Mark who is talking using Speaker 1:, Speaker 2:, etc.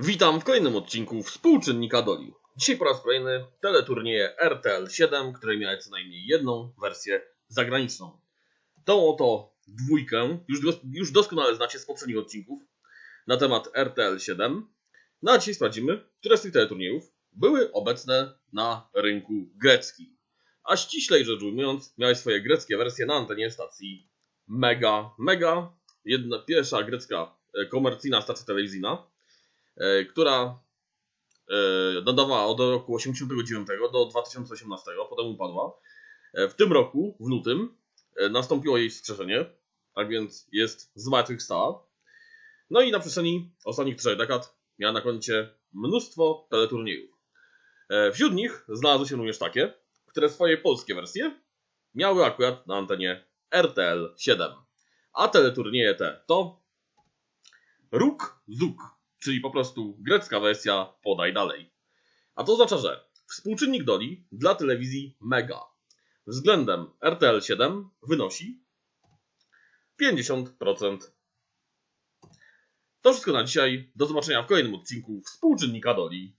Speaker 1: Witam w kolejnym odcinku Współczynnika Doli. Dzisiaj po raz kolejny teleturnieje RTL 7, które miały co najmniej jedną wersję zagraniczną. Tą oto dwójkę już, już doskonale znacie z poprzednich odcinków na temat RTL 7. No a dzisiaj sprawdzimy, które z tych teleturniejów były obecne na rynku greckim. A ściślej rzecz ujmując, miały swoje greckie wersje na antenie stacji Mega. Mega, jedna, pierwsza grecka e, komercyjna stacja telewizyjna, która e, nadawała od roku 89 do 2018, potem upadła. E, W tym roku, w lutym, e, nastąpiło jej wskrzeszenie, tak więc jest zmartwychwstała. No i na przestrzeni ostatnich trzech dekad miała na koncie mnóstwo teleturniejów. E, Wśród nich znalazły się również takie, które swoje polskie wersje miały akurat na antenie RTL 7. A teleturnieje te to Ruk Zuk, czyli po prostu grecka wersja Podaj Dalej. A to oznacza, że współczynnik doli dla telewizji Mega względem RTL 7 wynosi 50%. To wszystko na dzisiaj. Do zobaczenia w kolejnym odcinku Współczynnika Doli.